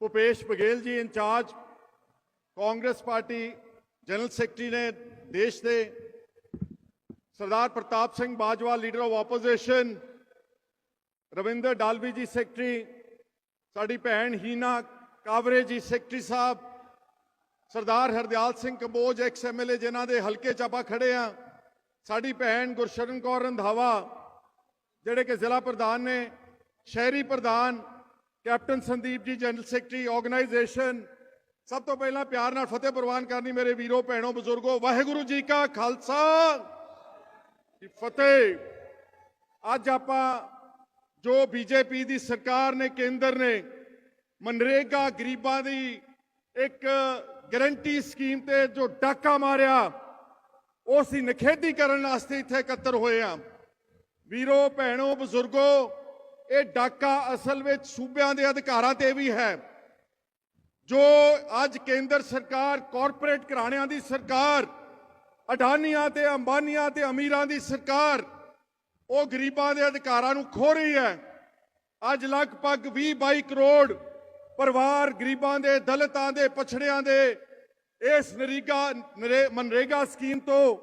Bhupesh Baghel ji incharge, Congress party general secretary ਨੇ ਦੇਸ਼ ਦੇ Sardar Partap Singh Bajwa, leader of opposition, Ravinder Dalvi ji secretary, ਸਾਡੀ ਭੈਣ Heena Kavare ji secretary ਸਾਹਿਬ, Sardar Hardial Singh Kamboj ex MLA ਜਿਨ੍ਹਾਂ ਦੇ ਹਲਕੇ ਚ ਆਪਾਂ ਖੜੇ ਆ, ਸਾਡੀ ਭੈਣ ਗੁਰਸ਼ਰਨ ਕੌਰ ਰੰਧਾਵਾ, ਜਿਹੜੇ ਕਿ ਜ਼ਿਲ੍ਹਾ ਪ੍ਰਧਾਨ ਨੇ, ਸ਼ਹਿਰੀ ਪ੍ਰਧਾਨ captain Sandeep ji, general secretary, organisation, ਸਭ ਤੋਂ ਪਹਿਲਾਂ ਪਿਆਰ ਨਾਲ ਫਤਿਹ ਪ੍ਰਵਾਨ ਕਰਨੀ ਮੇਰੇ ਵੀਰੋ, ਭੈਣੋ, ਬਜ਼ੁਰਗੋ, ਵਾਹਿਗੁਰੂ ਜੀ ਕਾ ਖਾਲਸਾ। ਜੀ ਫਤਿਹ। ਅੱਜ ਆਪਾਂ ਜੋ ਬੀਜੇਪੀ ਦੀ ਸਰਕਾਰ ਨੇ, ਕੇਂਦਰ ਨੇ ਮਨਰੇਗਾ ਗਰੀਬਾਂ ਦੀ ਇੱਕ ਗਰੰਟੀ ਸਕੀਮ ਤੇ ਜੋ ਡਾਕਾ ਮਾਰਿਆ ਉਸ ਦੀ ਨਿਖੇਧੀ ਕਰਨ ਵਾਸਤੇ ਇੱਥੇ ਇਕੱਤਰ ਹੋਏ ਆ। ਵੀਰੋ, ਭੈਣੋ, ਬਜ਼ੁਰਗੋ ਇਹ ਡਾਕਾ ਅਸਲ ਵਿੱਚ ਸੂਬਿਆਂ ਦੇ ਅਧਿਕਾਰਾਂ ਤੇ ਵੀ ਹੈ, ਜੋ ਅੱਜ ਕੇਂਦਰ ਸਰਕਾਰ, ਕਾਰਪੋਰੇਟ ਘਰਾਣਿਆਂ ਦੀ ਸਰਕਾਰ, ਅਡਾਨੀਆਂ ਤੇ ਅੰਬਾਨੀਆਂ ਤੇ ਅਮੀਰਾਂ ਦੀ ਸਰਕਾਰ, ਉਹ ਗਰੀਬਾਂ ਦੇ ਅਧਿਕਾਰਾਂ ਨੂੰ ਖੋ ਰਹੀ ਹੈ। ਅੱਜ ਲਗਭਗ 20 22 ਕਰੋੜ ਪਰਿਵਾਰ ਗਰੀਬਾਂ ਦੇ, ਦਲਿਤਾਂ ਦੇ, ਪਛੜਿਆਂ ਦੇ ਇਸ ਨਰੇਗਾ, ਨਰੇ- ਮਨਰੇਗਾ ਸਕੀਮ ਤੋਂ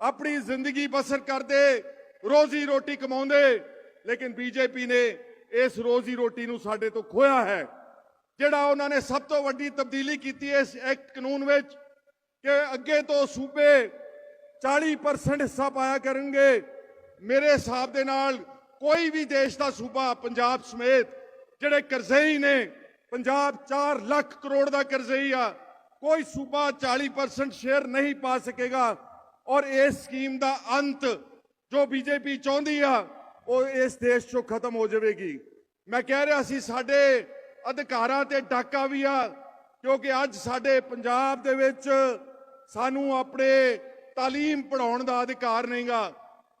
ਆਪਣੀ ਜ਼ਿੰਦਗੀ ਬਸਰ ਕਰਦੇ, ਰੋਜ਼ੀ ਰੋਟੀ ਕਮਾਉਂਦੇ ਲੇਕਿਨ ਬੀਜੇਪੀ ਨੇ ਇਸ ਰੋਜ਼ੀ ਰੋਟੀ ਨੂੰ ਸਾਡੇ ਤੋਂ ਖੋਇਆ ਹੈ। ਜਿਹੜਾ ਉਹਨਾਂ ਨੇ ਸਭ ਤੋਂ ਵੱਡੀ ਤਬਦੀਲੀ ਕੀਤੀ ਇਸ ਐਕਟ ਕਾਨੂੰਨ ਵਿੱਚ ਕਿ ਅੱਗੇ ਤੋਂ ਸੂਬੇ 40% ਹਿੱਸਾ ਪਾਇਆ ਕਰਨਗੇ। ਮੇਰੇ ਹਿਸਾਬ ਦੇ ਨਾਲ ਕੋਈ ਵੀ ਦੇਸ਼ ਦਾ ਸੂਬਾ ਪੰਜਾਬ ਸਮੇਤ ਜਿਹੜੇ ਕਰਜ਼ਈ ਨੇ, ਪੰਜਾਬ 4 ਲੱਖ ਕਰੋੜ ਦਾ ਕਰਜ਼ਈ ਆ, ਕੋਈ ਸੂਬਾ 40% ਸ਼ੇਅਰ ਨਹੀਂ ਪਾ ਸਕੇਗਾ। ਔਰ ਇਸ ਸਕੀਮ ਦਾ ਅੰਤ ਜੋ ਬੀਜੇਪੀ ਚਾਹੁੰਦੀ ਆ ਉਹ ਇਸ ਦੇਸ਼ 'ਚੋਂ ਖਤਮ ਹੋ ਜਾਵੇਗੀ। ਮੈਂ ਕਹਿ ਰਿਹਾ ਸੀ, ਸਾਡੇ ਅਧਿਕਾਰਾਂ ਤੇ ਡਾਕਾ ਵੀ ਆ, ਕਿਉਂਕਿ ਅੱਜ ਸਾਡੇ ਪੰਜਾਬ ਦੇ ਵਿੱਚ ਸਾਨੂੰ ਆਪਣੇ ਤਾਲੀਮ ਪੜਾਉਣ ਦਾ ਅਧਿਕਾਰ ਨਹੀਂਗਾ।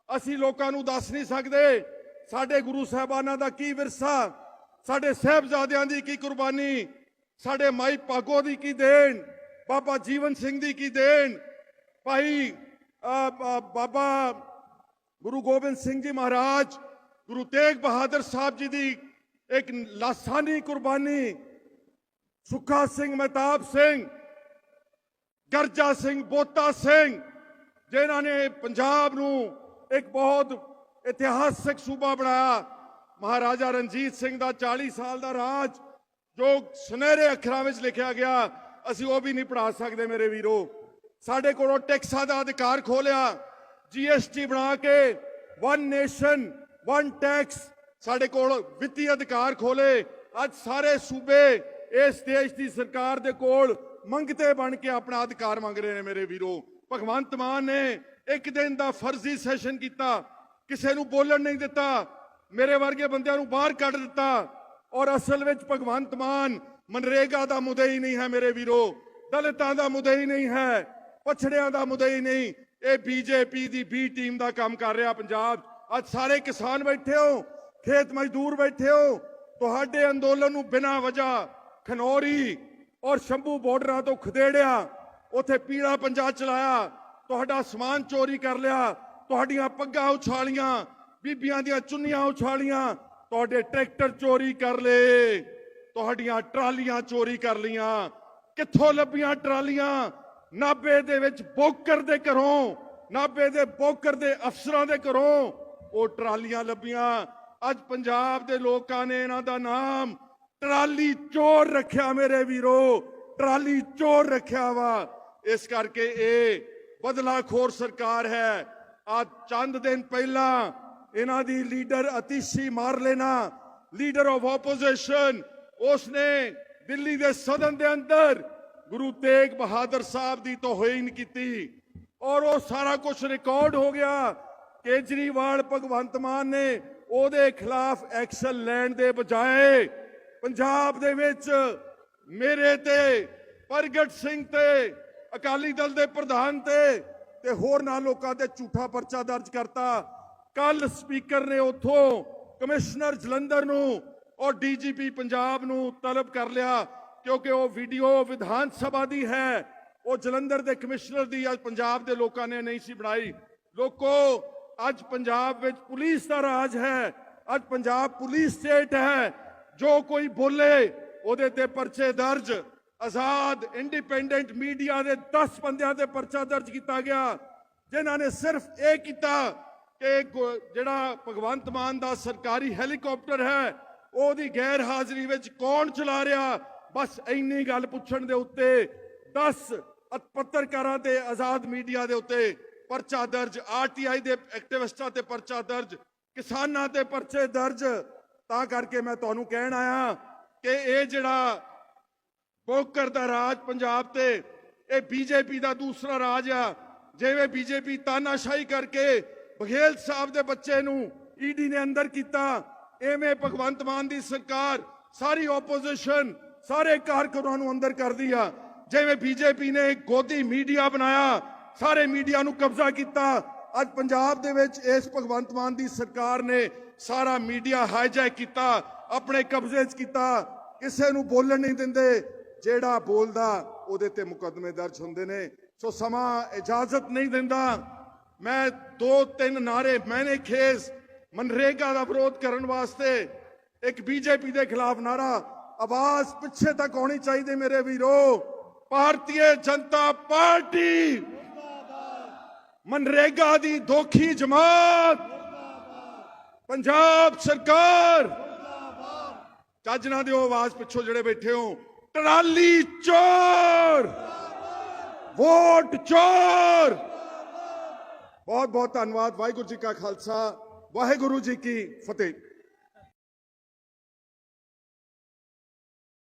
ਅਸੀਂ ਲੋਕਾਂ ਨੂੰ ਦੱਸ ਨਹੀਂ ਸਕਦੇ, ਸਾਡੇ ਗੁਰੂ ਸਾਹਿਬਾਨਾਂ ਦਾ ਕੀ ਵਿਰਸਾ, ਸਾਡੇ ਸਹਿਬਜ਼ਾਦਿਆਂ ਦੀ ਕੀ ਕੁਰਬਾਨੀ, ਸਾਡੇ ਮਾਈ ਭਾਗੋ ਦੀ ਕੀ ਦੇਣ, ਬਾਬਾ ਜੀਵਨ ਸਿੰਘ ਦੀ ਕੀ ਦੇਣ, ਭਾਈ ਬਾਬਾ ਗੁਰੂ ਗੋਬਿੰਦ ਸਿੰਘ ਜੀ ਮਹਾਰਾਜ, ਗੁਰੂ ਤੇਗ ਬਹਾਦਰ ਸਾਹਿਬ ਜੀ ਦੀ ਇੱਕ ਲਾਸਾਨੀ ਕੁਰਬਾਨੀ, ਸੁੱਖਾ ਸਿੰਘ ਮਹਿਤਾਬ ਸਿੰਘ, ਗਰਜਾ ਸਿੰਘ ਬੋਤਾ ਸਿੰਘ, ਜਿਨ੍ਹਾਂ ਨੇ ਪੰਜਾਬ ਨੂੰ ਇੱਕ ਬਹੁਤ ਇਤਿਹਾਸਕ ਸੂਬਾ ਬਣਾਇਆ। ਮਹਾਰਾਜਾ ਰਣਜੀਤ ਸਿੰਘ ਦਾ 40 ਸਾਲ ਦਾ ਰਾਜ, ਜੋ ਸੁਨਹਿਰੇ ਅੱਖਰਾਂ ਵਿੱਚ ਲਿਖਿਆ ਗਿਆ, ਅਸੀਂ ਉਹ ਵੀ ਨਹੀਂ ਪੜਾ ਸਕਦੇ ਮੇਰੇ ਵੀਰੋ। ਸਾਡੇ ਕੋਲੋਂ ਟੈਕਸਾਂ ਦਾ ਅਧਿਕਾਰ ਖੋਲਿਆ ਜੀਐਸਟੀ ਬਣਾ ਕੇ ਵਨ ਨੇਸ਼ਨ ਵਨ ਟੈਕਸ ਸਾਡੇ ਕੋਲ ਵਿੱਤੀ ਅਧਿਕਾਰ ਖੋਲੇ। ਅੱਜ ਸਾਰੇ ਸੂਬੇ ਇਸ ਦੇਸ਼ ਦੀ ਸਰਕਾਰ ਦੇ ਕੋਲ ਮੰਗਤੇ ਬਣ ਕੇ ਆਪਣਾ ਅਧਿਕਾਰ ਮੰਗ ਰਹੇ ਨੇ ਮੇਰੇ ਵੀਰੋ। ਭਗਵੰਤ ਮਾਨ ਨੇ ਇੱਕ ਦਿਨ ਦਾ ਫਰਜ਼ੀ ਸੈਸ਼ਨ ਕੀਤਾ, ਕਿਸੇ ਨੂੰ ਬੋਲਣ ਨਹੀਂ ਦਿੱਤਾ, ਮੇਰੇ ਵਰਗੇ ਬੰਦਿਆਂ ਨੂੰ ਬਾਹਰ ਕੱਢ ਦਿੱਤਾ ਔਰ ਅਸਲ ਵਿੱਚ ਭਗਵੰਤ ਮਾਨ ਮਨਰੇਗਾ ਦਾ ਮੁੱਦਾ ਹੀ ਨਹੀਂ ਹੈ ਮੇਰੇ ਵੀਰੋ। ਦਲਿਤਾਂ ਦਾ ਮੁੱਦਾ ਹੀ ਨਹੀਂ ਹੈ, ਪਛੜਿਆਂ ਦਾ ਮੁੱਦਾ ਹੀ ਨਹੀਂ ਇਹ ਬੀਜੇਪੀ ਦੀ ਬੀ ਟੀਮ ਦਾ ਕੰਮ ਕਰ ਰਿਹਾ ਪੰਜਾਬ। ਅੱਜ ਸਾਰੇ ਕਿਸਾਨ ਬੈਠੇ ਹੋ, ਖੇਤ ਮਜ਼ਦੂਰ ਬੈਠੇ ਹੋ। ਤੁਹਾਡੇ ਅੰਦੋਲਨ ਨੂੰ ਬਿਨਾਂ ਵਜ੍ਹਾ ਖਨੌਰੀ ਔਰ ਸ਼ੰਭੂ ਬਾਰਡਰਾਂ ਤੋਂ ਖਦੇੜਿਆ, ਉੱਥੇ ਪੀਲਾ ਪੰਜਾ ਚਲਾਇਆ, ਤੁਹਾਡਾ ਸਮਾਨ ਚੋਰੀ ਕਰ ਲਿਆ, ਤੁਹਾਡੀਆਂ ਪੱਗਾਂ ਉਛਾਲੀਆਂ, ਬੀਬੀਆਂ ਦੀਆਂ ਚੁੰਨੀਆਂ ਉਛਾਲੀਆਂ, ਤੁਹਾਡੇ ਟਰੈਕਟਰ ਚੋਰੀ ਕਰ ਲਏ, ਤੁਹਾਡੀਆਂ ਟਰਾਲੀਆਂ ਚੋਰੀ ਕਰ ਲੀਆਂ ਕਿੱਥੋਂ ਲੱਭੀਆਂ ਟਰਾਲੀਆਂ? ਨਾਬੇ ਦੇ ਵਿੱਚ ਬੋਕਰ ਦੇ ਘਰੋਂ, ਨਾਬੇ ਦੇ ਬੋਕਰ ਦੇ ਅਫਸਰਾਂ ਦੇ ਘਰੋਂ ਉਹ ਟਰਾਲੀਆਂ ਲੱਭੀਆਂ। ਅੱਜ ਪੰਜਾਬ ਦੇ ਲੋਕਾਂ ਨੇ ਇਹਨਾਂ ਦਾ ਨਾਮ ਟਰਾਲੀ ਚੋਰ ਰੱਖਿਆ ਮੇਰੇ ਵੀਰੋ, ਟਰਾਲੀ ਚੋਰ ਰੱਖਿਆ ਵਾ। ਇਸ ਕਰਕੇ ਇਹ ਬਦਲਾਖੋਰ ਸਰਕਾਰ ਹੈ। ਆ ਚੰਦ ਦਿਨ ਪਹਿਲਾਂ ਇਹਨਾਂ ਦੀ ਲੀਡਰ ਅਤੀਸ਼ੀ ਮਾਰ ਲੈਣਾ, ਲੀਡਰ ਆਫ ਆਪੋਜੀਸ਼ਨ, ਉਸਨੇ ਦਿੱਲੀ ਦੇ ਸਦਨ ਦੇ ਅੰਦਰ ਗੁਰੂ ਤੇਗ ਬਹਾਦਰ ਸਾਹਿਬ ਦੀ ਤੋਹੀਨ ਕੀਤੀ। ਔਰ ਉਹ ਸਾਰਾ ਕੁਝ ਰਿਕਾਰਡ ਹੋ ਗਿਆ ਕੇਜਰੀਵਾਲ, ਭਗਵੰਤ ਮਾਨ ਨੇ ਉਹਦੇ ਖਿਲਾਫ ਐਕਸ਼ਨ ਲੈਣ ਦੇ ਬਜਾਏ ਪੰਜਾਬ ਦੇ ਵਿੱਚ ਮੇਰੇ ਤੇ, ਪ੍ਰਗਟ ਸਿੰਘ ਤੇ, ਅਕਾਲੀ ਦਲ ਦੇ ਪ੍ਰਧਾਨ ਤੇ ਤੇ ਹੋਰ ਨਾ ਲੋਕਾਂ ਤੇ ਝੂਠਾ ਪਰਚਾ ਦਰਜ ਕਰਤਾ। ਕੱਲ ਸਪੀਕਰ ਨੇ ਉੱਥੋਂ ਕਮਿਸ਼ਨਰ ਜਲੰਧਰ ਨੂੰ ਔਰ ਡੀਜੀਪੀ ਪੰਜਾਬ ਨੂੰ ਤਲਬ ਕਰ ਲਿਆ। ਕਿਉਂਕਿ ਉਹ ਵੀਡੀਓ ਵਿਧਾਨ ਸਭਾ ਦੀ ਹੈ। ਉਹ ਜਲੰਧਰ ਦੇ ਕਮਿਸ਼ਨਰ ਦੀ, ਅੱਜ ਪੰਜਾਬ ਦੇ ਲੋਕਾਂ ਨੇ ਨਹੀਂ ਸੀ ਬਣਾਈ। ਲੋਕੋ, ਅੱਜ ਪੰਜਾਬ ਵਿੱਚ ਪੁਲਿਸ ਦਾ ਰਾਜ ਹੈ। ਅੱਜ ਪੰਜਾਬ ਪੁਲਿਸ ਸਟੇਟ ਹੈ। ਜੋ ਕੋਈ ਬੋਲੇ, ਉਹਦੇ ਤੇ ਪਰਚੇ ਦਰਜ। ਆਜ਼ਾਦ, ਇੰਡੀਪੈਂਡੈਂਟ ਮੀਡੀਆ ਦੇ 10 ਬੰਦਿਆਂ ਤੇ ਪਰਚਾ ਦਰਜ ਕੀਤਾ ਗਿਆ। ਜਿਨ੍ਹਾਂ ਨੇ ਸਿਰਫ ਇਹ ਕੀਤਾ ਕਿ ਜਿਹੜਾ ਭਗਵੰਤ ਮਾਨ ਦਾ ਸਰਕਾਰੀ ਹੈਲੀਕਾਪਟਰ ਹੈ, ਉਹਦੀ ਗੈਰ ਹਾਜ਼ਰੀ ਵਿੱਚ ਕੌਣ ਚਲਾ ਰਿਹਾ? ਬਸ ਇੰਨੀ ਗੱਲ ਪੁੱਛਣ ਦੇ ਉੱਤੇ 10 ਪੱਤਰਕਾਰਾਂ ਤੇ ਆਜ਼ਾਦ ਮੀਡੀਆ ਦੇ ਉੱਤੇ ਪਰਚਾ ਦਰਜ ਆਰਟੀਆਈ ਦੇ ਐਕਟਿਵਿਸਟਾਂ ਤੇ ਪਰਚਾ ਦਰਜ, ਕਿਸਾਨਾਂ ਤੇ ਪਰਚੇ ਦਰਜ। ਤਾਂ ਕਰਕੇ ਮੈਂ ਤੁਹਾਨੂੰ ਕਹਿਣ ਆਇਆ ਕਿ ਇਹ ਜਿਹੜਾ ਬੋਕਰ ਦਾ ਰਾਜ ਪੰਜਾਬ ਤੇ, ਇਹ ਬੀਜੇਪੀ ਦਾ ਦੂਸਰਾ ਰਾਜ ਆ, ਜਿਵੇਂ ਬੀਜੇਪੀ ਤਾਨਾਸ਼ਾਹੀ ਕਰਕੇ ਬਘੇਲ ਸਾਹਿਬ ਦੇ ਬੱਚੇ ਨੂੰ ਈਡੀ ਨੇ ਅੰਦਰ ਕੀਤਾ, ਐਵੇਂ ਭਗਵੰਤ ਮਾਨ ਦੀ ਸਰਕਾਰ, ਸਾਰੀ ਆਪੋਜੀਸ਼ਨ ਸਾਰੇ ਕਾਰਕੁਨਾਂ ਨੂੰ ਅੰਦਰ ਕਰਦੀ ਆ? ਜਿਵੇਂ ਬੀਜੇਪੀ ਨੇ ਗੋਦੀ ਮੀਡੀਆ ਬਣਾਇਆ, ਸਾਰੇ ਮੀਡੀਆ ਨੂੰ ਕਬਜ਼ਾ ਕੀਤਾ। ਅੱਜ ਪੰਜਾਬ ਦੇ ਵਿੱਚ ਇਸ ਭਗਵੰਤ ਮਾਨ ਦੀ ਸਰਕਾਰ ਨੇ ਸਾਰਾ ਮੀਡੀਆ ਹਾਈਜੈਕ ਕੀਤਾ, ਆਪਣੇ ਕਬਜ਼ੇ 'ਚ ਕੀਤਾ। ਕਿਸੇ ਨੂੰ ਬੋਲਣ ਨਹੀਂ ਦਿੰਦੇ। ਜਿਹੜਾ ਬੋਲਦਾ, ਉਹਦੇ ਤੇ ਮੁਕੱਦਮੇ ਦਰਜ ਹੁੰਦੇ ਨੇ। ਸੋ ਸਮਾਂ ਇਜਾਜ਼ਤ ਨਹੀਂ ਦਿੰਦਾ। ਮੈਂ ਦੋ ਤਿੰਨ ਨਾਰੇ ਮੈਨੇ ਖੇਸ ਮਨਰੇਗਾ ਦਾ ਵਿਰੋਧ ਕਰਨ ਵਾਸਤੇ ਇੱਕ ਬੀਜੇਪੀ ਦੇ ਖਿਲਾਫ ਨਾਰਾ ਆਵਾਜ਼ ਪਿੱਛੇ ਤੱਕ ਹੋਣੀ ਚਾਹੀਦੀ ਮੇਰੇ ਵੀਰੋ। ਭਾਰਤੀ ਜਨਤਾ ਪਾਰਟੀ। ਮਨਰੇਗਾ ਦੀ ਦੋਖੀ ਜਮਾਤ। ਪੰਜਾਬ ਸਰਕਾਰ। ਚੱਜ ਨਾ ਦਿਓ ਆਵਾਜ਼ ਪਿੱਛੋਂ ਜਿਹੜੇ ਬੈਠੇ ਹੋ। ਟਰਾਲੀ ਚੋਰ। ਵੋਟ ਚੋਰ। ਬਹੁਤ ਬਹੁਤ ਧੰਨਵਾਦ। ਵਾਹਿਗੁਰੂ ਜੀ ਕਾ ਖਾਲਸਾ। ਵਾਹਿਗੁਰੂ ਜੀ ਕੀ ਫਤਿਹ।